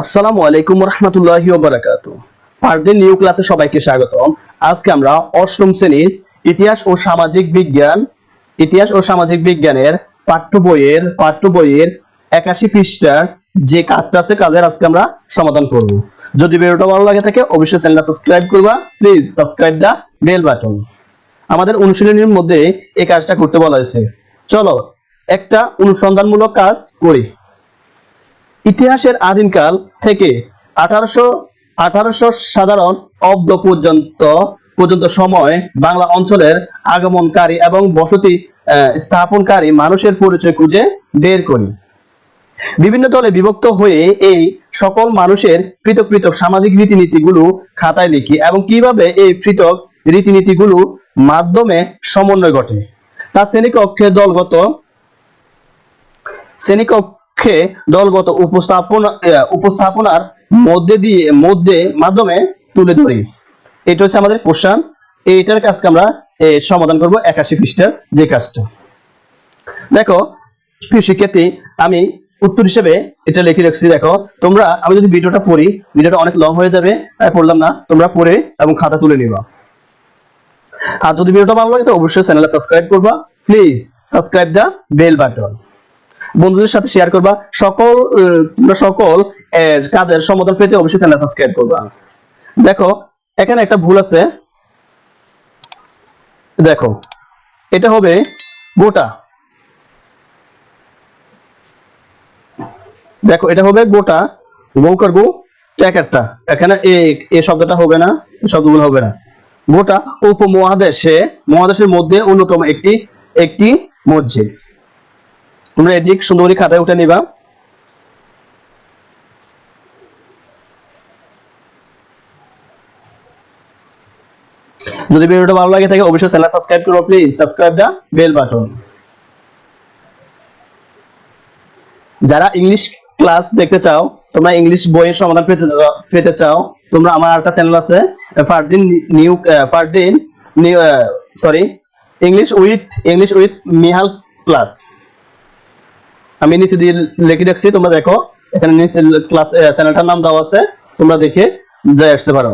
আসসালামু আলাইকুম রহমতুল্লাহি বারাকাতু পারদিন নিউ ক্লাসে সবাইকে স্বাগতম। আজকে আমরা অষ্টম শ্রেণির ইতিহাস ও সামাজিক বিজ্ঞান, ইতিহাস ও সামাজিক বিজ্ঞানের পাঠ্য বইয়ের পাঠ্য বইয়ের একাশি পৃষ্ঠার যে কাজটা আছে কাজের আজকে আমরা সমাধান করব। যদি ভিডিওটা ভালো লাগে থাকে, অবশ্যই চ্যানেলটা সাবস্ক্রাইব করবা। Please subscribe the bell button. আমাদের অনুশীলনীর মধ্যে এই কাজটা করতে বলা হয়েছে। চলো একটা অনুসন্ধানমূলক কাজ করি। ইতিহাসের আদিমকাল থেকে আঠারোশো আঠারোশো সাধারণ অব্দ পর্যন্ত পর্যন্ত সময় বাংলা অঞ্চলের আগমনকারী এবং বসতি স্থাপনকারী মানুষের পরিচয় খুঁজে বের করি। বিভিন্ন দলে বিভক্ত হয়ে এই সকল মানুষের পৃথক পৃথক সামাজিক রীতিনীতিগুলো খাতায় লিখি এবং কীভাবে এই পৃথক রীতিনীতিগুলো মাধ্যমে সমন্বয় ঘটে। তা শ্রেণীকক্ষে দলগত, শ্রেণীকক্ষে দলগত উপস্থাপনা উপস্থাপনার মধ্যে দিয়ে, মধ্যে মাধ্যমে তুলে ধরি। এটা হচ্ছে আমাদের কোশ্চান এইটার কাজকে আমরা সমাধান করব একাশি পৃষ্ঠার যে কাজটা। দেখো শিক্ষার্থী আমি উত্তর হিসেবে এটা লিখে রাখছি। দেখো, তোমরা, আমি যদি ভিডিওটা পড়ি, ভিডিওটা অনেক লং হয়ে যাবে, তাই পড়লাম না। তোমরা পড়ে এবং খাতা তুলে নিবা। আর যদি ভিডিওটা ভালো লাগে, তো অবশ্যই চ্যানেলে সাবস্ক্রাইব করবা। Please subscribe the bell button বন্ধুদের সাথে শেয়ার করবা। সকল তোমরা সকল কাজের সমাধান পেতে অবশ্যই চ্যানেল সাবস্ক্রাইব করবা। দেখো, এখানে একটা ভুল আছে। দেখো, এটা হবে গোটা। দেখো, এটা হবে গোটা গৌ করব ট্যাকারটা এখানে এই শব্দটা হবে না শব্দগুলো হবে না। গোটা উপমহাদেশে, মহাদেশের মধ্যে অন্যতম একটি একটি মসজিদ। তোমরা এটি সুন্দর খাতায় উঠে নিবা। যদি ভিডিওটা ভালো লাগে থাকে, অবশ্যই চ্যানেল সাবস্ক্রাইব করো please subscribe the bell button যারা ইংলিশ ক্লাস দেখতে চাও, তোমরা ইংলিশ বইয়ের সমাধান পেতে পেতে চাও, তোমরা আমার একটা চ্যানেল আছে Fardin new Fardin sorry English with English with Mihal class আমি নিচে দিয়ে লিখে রাখছি, তোমরা দেখো, এখানে নিচে ক্লাস চ্যানেলটার নাম দেওয়া আছে, তোমরা দেখে যাই আসতে পারো।